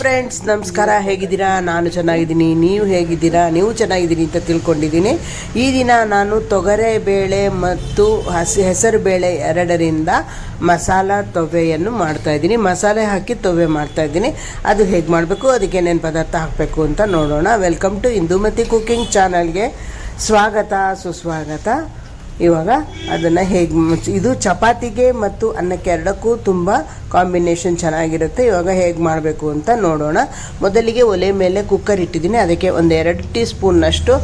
Friends ನಮಸ್ಕಾರ, ಹೇಗಿದ್ದೀರಾ? ನಾನು ಚೆನ್ನಾಗಿದ್ದೀನಿ. ನೀವು ಹೇಗಿದ್ದೀರಾ? ನೀವು ಚೆನ್ನಾಗಿದ್ದೀನಿ ಅಂತ ತಿಳ್ಕೊಂಡಿದ್ದೀನಿ. ಈ ದಿನ ನಾನು ತೊಗರೆ ಬೇಳೆ ಮತ್ತು ಹಸಿ ಹೆಸರು ಬೇಳೆ ಎರಡರಿಂದ ಮಸಾಲ ತೊವೆಯನ್ನು ಮಾಡ್ತಾಯಿದ್ದೀನಿ ಮಸಾಲೆ ಹಾಕಿ ತೊವೆ ಮಾಡ್ತಾಯಿದ್ದೀನಿ ಅದು ಹೇಗೆ ಮಾಡಬೇಕು? ಅದಕ್ಕೆ ಏನೇನು ಪದಾರ್ಥ ಹಾಕಬೇಕು ಅಂತ ನೋಡೋಣ. ವೆಲ್ಕಮ್ ಟು ಇಂದುಮತಿ ಕುಕ್ಕಿಂಗ್ ಚಾನಲ್ಗೆ ಸ್ವಾಗತ, ಸುಸ್ವಾಗತ. ಇವಾಗ ಅದನ್ನು ಹೇಗೆ ಇದು ಚಪಾತಿಗೆ ಮತ್ತು ಅನ್ನಕ್ಕೆ ಎರಡಕ್ಕೂ ತುಂಬ ಕಾಂಬಿನೇಷನ್ ಚೆನ್ನಾಗಿರುತ್ತೆ. ಇವಾಗ ಹೇಗೆ ಮಾಡಬೇಕು ಅಂತ ನೋಡೋಣ. ಮೊದಲಿಗೆ ಒಲೆ ಮೇಲೆ ಕುಕ್ಕರ್ ಇಟ್ಟಿದ್ದೀನಿ. ಅದಕ್ಕೆ ಒಂದು ಎರಡು ಟೀ ಸ್ಪೂನ್ನಷ್ಟು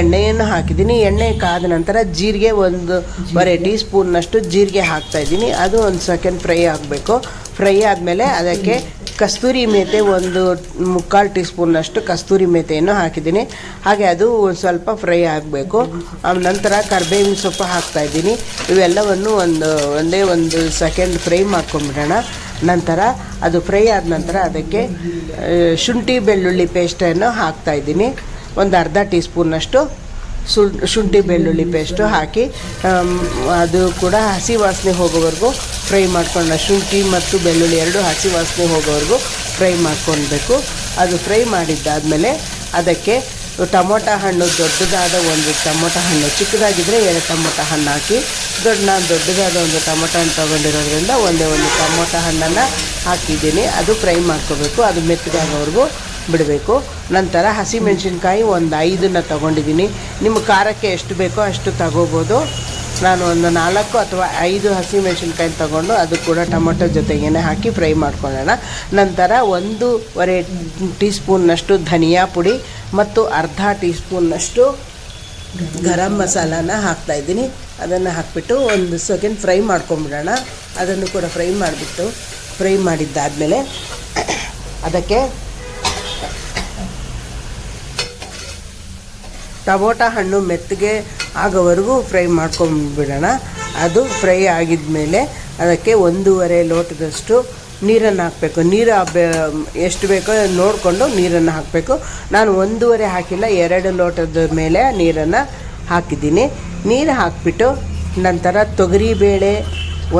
ಎಣ್ಣೆಯನ್ನು ಹಾಕಿದ್ದೀನಿ. ಎಣ್ಣೆ ಕಾದ ನಂತರ ಜೀರಿಗೆ ಒಂದೂವರೆ ಟೀ ಸ್ಪೂನ್ನಷ್ಟು ಜೀರಿಗೆ ಹಾಕ್ತಾ ಇದ್ದೀನಿ. ಅದು ಒಂದು ಸೆಕೆಂಡ್ ಫ್ರೈ ಆಗಬೇಕು. ಫ್ರೈ ಆದಮೇಲೆ ಅದಕ್ಕೆ ಕಸ್ತೂರಿ ಮೇತೆ ಒಂದು ಮುಕ್ಕಾಲು ಟೀ ಸ್ಪೂನ್ನಷ್ಟು ಕಸ್ತೂರಿ ಮೇತೆಯನ್ನು ಹಾಕಿದ್ದೀನಿ. ಹಾಗೆ ಅದು ಸ್ವಲ್ಪ ಫ್ರೈ ಆಗಬೇಕು. ನಂತರ ಕರ್ಬೇವಿನ ಸೊಪ್ಪು ಹಾಕ್ತಾ ಇದ್ದೀನಿ. ಇವೆಲ್ಲವನ್ನು ಒಂದು, ಒಂದೇ ಒಂದು ಸೆಕೆಂಡ್ ಫ್ರೈ ಮಾಡ್ಕೊಂಬಿಡೋಣ ನಂತರ ಅದು ಫ್ರೈ ಆದ ನಂತರ ಅದಕ್ಕೆ ಶುಂಠಿ ಬೆಳ್ಳುಳ್ಳಿ ಪೇಸ್ಟನ್ನು ಹಾಕ್ತಾ ಇದ್ದೀನಿ. ಒಂದು ಅರ್ಧ ಟೀ ಸ್ಪೂನ್ನಷ್ಟು ಶುಂಠಿ ಬೆಳ್ಳುಳ್ಳಿ ಪೇಸ್ಟು ಹಾಕಿ ಅದು ಕೂಡ ಹಸಿ ವಾಸನೆ ಹೋಗೋವರೆಗೂ ಫ್ರೈ ಮಾಡ್ಕೊಂಡ ಶುಂಠಿ ಮತ್ತು ಬೆಳ್ಳುಳ್ಳಿ ಎರಡು ಹಸಿ ವಾಸನೆ ಹೋಗೋವರೆಗೂ ಫ್ರೈ ಮಾಡ್ಕೊಳ್ಬೇಕು. ಅದು ಫ್ರೈ ಮಾಡಿದ್ದಾದಮೇಲೆ ಅದಕ್ಕೆ ಟೊಮೊಟೊ ಹಣ್ಣು ದೊಡ್ಡದಾದ ಒಂದು ಟೊಮೊಟೊ ಹಣ್ಣು ಚಿಕ್ಕದಾಗಿದ್ದರೆ ಎರಡು ಟೊಮೊಟೊ ಹಣ್ಣು ಹಾಕಿ, ದೊಡ್ಡ ನಾನು ದೊಡ್ಡದಾದ ಒಂದು ಟೊಮೊಟೊ ಹಣ್ಣು ತೊಗೊಂಡಿರೋದ್ರಿಂದ ಒಂದೇ ಒಂದು ಟೊಮೊಟೊ ಹಣ್ಣನ್ನು ಹಾಕಿದ್ದೀನಿ. ಅದು ಫ್ರೈ ಮಾಡ್ಕೋಬೇಕು ಅದು ಮೆತ್ತಗಾಗೋವರೆಗೂ ಬಿಡಬೇಕು. ನಂತರ ಹಸಿಮೆಣಸಿನ್ಕಾಯಿ ಒಂದು ಐದನ್ನು ತಗೊಂಡಿದ್ದೀನಿ ನಿಮ್ಮ ಖಾರಕ್ಕೆ ಎಷ್ಟು ಬೇಕೋ ಅಷ್ಟು ತಗೋಬೋದು. ನಾನು ಒಂದು ನಾಲ್ಕು ಅಥವಾ ಐದು ಹಸಿಮೆಣಸಿನ್ಕಾಯಿ ತಗೊಂಡು ಅದು ಕೂಡ ಟೊಮೊಟೊ ಜೊತೆಗೇನೆ ಹಾಕಿ ಫ್ರೈ ಮಾಡ್ಕೊಳ್ಳೋಣ. ನಂತರ ಒಂದೂವರೆ ಟೀ ಸ್ಪೂನ್ನಷ್ಟು ಧನಿಯಾ ಪುಡಿ ಮತ್ತು ಅರ್ಧ ಟೀ ಸ್ಪೂನ್ನಷ್ಟು ಗರಂ ಮಸಾಲಾನ ಹಾಕ್ತಾ ಇದ್ದೀನಿ. ಅದನ್ನು ಹಾಕಿಬಿಟ್ಟು ಒಂದು ಸೆಕೆಂಡ್ ಫ್ರೈ ಮಾಡ್ಕೊಂಬಿಡೋಣ. ಅದನ್ನು ಕೂಡ ಫ್ರೈ ಮಾಡಿಬಿಟ್ಟು ಫ್ರೈ ಮಾಡಿದ್ದಾದಮೇಲೆ ಅದಕ್ಕೆ ಟೊಮೊಟೊ ಹಣ್ಣು ಮೆತ್ತಗೆ ಆಗೋವರೆಗೂ ಫ್ರೈ ಮಾಡ್ಕೊಂಡ್ಬಿಡೋಣ ಅದು ಫ್ರೈ ಆಗಿದ ಮೇಲೆ ಅದಕ್ಕೆ ಒಂದೂವರೆ ಲೋಟದಷ್ಟು ನೀರನ್ನು ಹಾಕಬೇಕು. ನೀರು ಎಷ್ಟು ಬೇಕೋ ನೋಡಿಕೊಂಡು ನೀರನ್ನು ಹಾಕಬೇಕು. ನಾನು ಒಂದೂವರೆ ಹಾಕಿಲ್ಲ, ಎರಡು ಲೋಟದ ಮೇಲೆ ನೀರನ್ನು ಹಾಕಿದ್ದೀನಿ. ನೀರು ಹಾಕಿಬಿಟ್ಟು ನಂತರ ತೊಗರಿಬೇಳೆ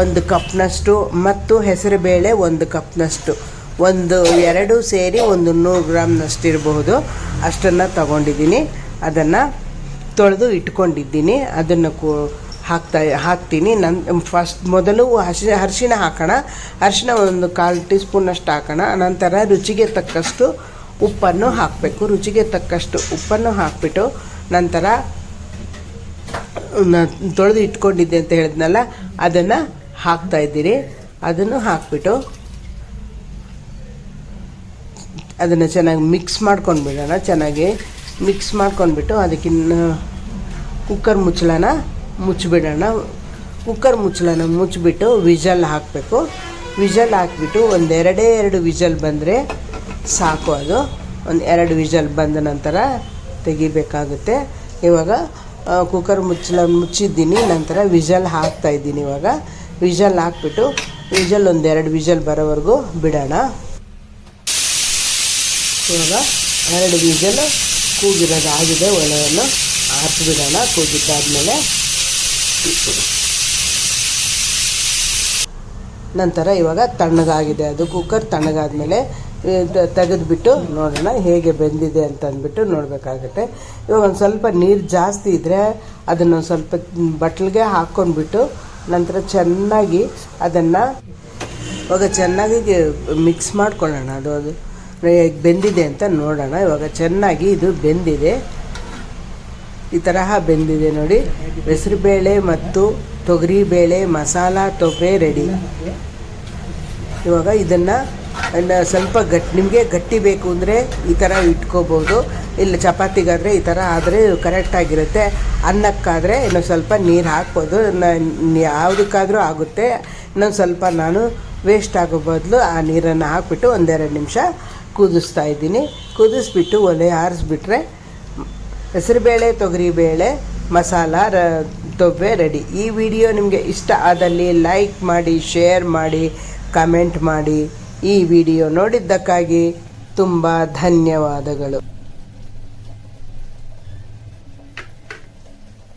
ಒಂದು ಕಪ್ನಷ್ಟು ಮತ್ತು ಹೆಸರು ಬೇಳೆ ಒಂದು ಕಪ್ನಷ್ಟು. ಒಂದು ಎರಡು ಸೇರಿ ಒಂದು ನೂರು ಗ್ರಾಮ್ನಷ್ಟು ಇರಬಹುದು ಅಷ್ಟನ್ನು ತಗೊಂಡಿದ್ದೀನಿ. ಅದನ್ನು ತೊಳೆದು ಇಟ್ಕೊಂಡಿದ್ದೀನಿ. ಅದನ್ನು ಕೂ ಹಾಕ್ತಾ ಹಾಕ್ತೀನಿ. ನನ್ನ ಫಸ್ಟ್ ಮೊದಲು ಹಸಿ ಅರಿಶಿಣ ಹಾಕೋಣ. ಅರಿಶಿಣ ಒಂದು ಕಾಲು ಟೀ ಸ್ಪೂನಷ್ಟು ಹಾಕೋಣ. ನಂತರ ರುಚಿಗೆ ತಕ್ಕಷ್ಟು ಉಪ್ಪನ್ನು ಹಾಕಬೇಕು. ರುಚಿಗೆ ತಕ್ಕಷ್ಟು ಉಪ್ಪನ್ನು ಹಾಕಿಬಿಟ್ಟು ನಂತರ ತೊಳೆದು ಇಟ್ಕೊಂಡಿದ್ದೆ ಅಂತ ಹೇಳಿದ್ನಲ್ಲ, ಅದನ್ನು ಹಾಕ್ತಾ ಇದ್ದೀರಿ. ಅದನ್ನು ಹಾಕ್ಬಿಟ್ಟು ಅದನ್ನು ಚೆನ್ನಾಗಿ ಮಿಕ್ಸ್ ಮಾಡ್ಕೊಂಡು ಬಿಡೋಣ ಚೆನ್ನಾಗಿ ಮಿಕ್ಸ್ ಮಾಡ್ಕೊಂಡ್ಬಿಟ್ಟು ಅದಕ್ಕಿನ್ನ ಕುಕ್ಕರ್ ಮುಚ್ಚಳನ ಮುಚ್ಚಿಬಿಡೋಣ. ಕುಕ್ಕರ್ ಮುಚ್ಚಳನ ಮುಚ್ಚಿಬಿಟ್ಟು ವಿಜಲ್ ಹಾಕಬೇಕು. ವಿಜಲ್ ಹಾಕಿಬಿಟ್ಟು ಒಂದೆರಡೇ ಎರಡು ವಿಜಲ್ ಬಂದರೆ ಸಾಕು ಅದು. ಒಂದು ಎರಡು ವಿಜಲ್ ಬಂದ ನಂತರ ತೆಗಿಬೇಕಾಗುತ್ತೆ. ಇವಾಗ ಕುಕ್ಕರ್ ಮುಚ್ಚಳ ಮುಚ್ಚಿದ್ದೀನಿ, ನಂತರ ವಿಜಲ್ ಹಾಕ್ತಾ ಇದ್ದೀನಿ ಇವಾಗ. ವಿಜಲ್ ಹಾಕ್ಬಿಟ್ಟು ವಿಜಲ್ ಒಂದೆರಡು ವಿಜಲ್ ಬರೋವರೆಗೂ ಬಿಡೋಣ. ಇವಾಗ ಎರಡು ವಿಜಲ್ ಕೂಗಿರೋದು ಆಗಿದೆ, ಒಲೆಯನ್ನು ಆರಿಸ್ಬಿಡೋಣ, ಕೂಗಿದ್ದಾದಮೇಲೆ. ನಂತರ ಇವಾಗ ತಣ್ಣಗಾಗಿದೆ ಅದು ಕುಕ್ಕರ್ ತಣ್ಣಗಾದ್ಮೇಲೆ ತೆಗೆದುಬಿಟ್ಟು ನೋಡೋಣ ಹೇಗೆ ಬೆಂದಿದೆ ಅಂತ ಅಂದ್ಬಿಟ್ಟು ನೋಡಬೇಕಾಗುತ್ತೆ. ಇವಾಗ ಒಂದು ಸ್ವಲ್ಪ ನೀರು ಜಾಸ್ತಿ ಇದ್ದರೆ ಅದನ್ನು ಸ್ವಲ್ಪ ಬಟ್ಲಿಗೆ ಹಾಕ್ಕೊಂಡ್ಬಿಟ್ಟು ನಂತರ ಚೆನ್ನಾಗಿ ಅದನ್ನು ಇವಾಗ ಚೆನ್ನಾಗಿ ಮಿಕ್ಸ್ ಮಾಡ್ಕೊಳ್ಳೋಣ ಅದು ಅದು. ಬೆಂದಿದೆ ಅಂತ ನೋಡೋಣ. ಇವಾಗ ಚೆನ್ನಾಗಿ ಇದು ಬೆಂದಿದೆ. ಈ ತರಹ ಬೆಂದಿದೆ ನೋಡಿ. ಹೆಸರುಬೇಳೆ ಮತ್ತು ತೊಗರಿಬೇಳೆ ಮಸಾಲ ತೊಪೆ ರೆಡಿ ಇವಾಗ ಇದನ್ನು ಸ್ವಲ್ಪ ಗಟ್ಟಿ ನಿಮಗೆ ಗಟ್ಟಿ ಬೇಕು ಅಂದರೆ ಈ ಥರ ಇಟ್ಕೋಬೋದು. ಇಲ್ಲ ಚಪಾತಿಗಾದರೆ ಈ ಥರ ಆದರೆ ಕರೆಕ್ಟಾಗಿರುತ್ತೆ ಅನ್ನಕ್ಕಾದರೆ ಇನ್ನು ಸ್ವಲ್ಪ ನೀರು ಹಾಕ್ಬೋದು. ಯಾವುದಕ್ಕಾದರೂ ಆಗುತ್ತೆ. ಇನ್ನೊಂದು ಸ್ವಲ್ಪ ನಾನು ವೇಸ್ಟ್ ಆಗೋ ಬದಲು ಆ ನೀರನ್ನು ಹಾಕ್ಬಿಟ್ಟು ಒಂದೆರಡು ನಿಮಿಷ ಕುದಿಸ್ತಾ ಇದ್ದೀನಿ. ಕುದಿಸ್ಬಿಟ್ಟು ಒಲೆ ಆರಿಸ್ಬಿಟ್ರೆ ಹೆಸರುಬೇಳೆ ತೊಗರಿಬೇಳೆ ಮಸಾಲ, ರ ತೊಬ್ಬೆ ರೆಡಿ ಈ ವಿಡಿಯೋ ನಿಮಗೆ ಇಷ್ಟ ಆದಲ್ಲಿ ಲೈಕ್ ಮಾಡಿ ಶೇರ್ ಮಾಡಿ ಕಮೆಂಟ್ ಮಾಡಿ ಈ ವಿಡಿಯೋ ನೋಡಿದ್ದಕ್ಕಾಗಿ ತುಂಬ ಧನ್ಯವಾದಗಳು.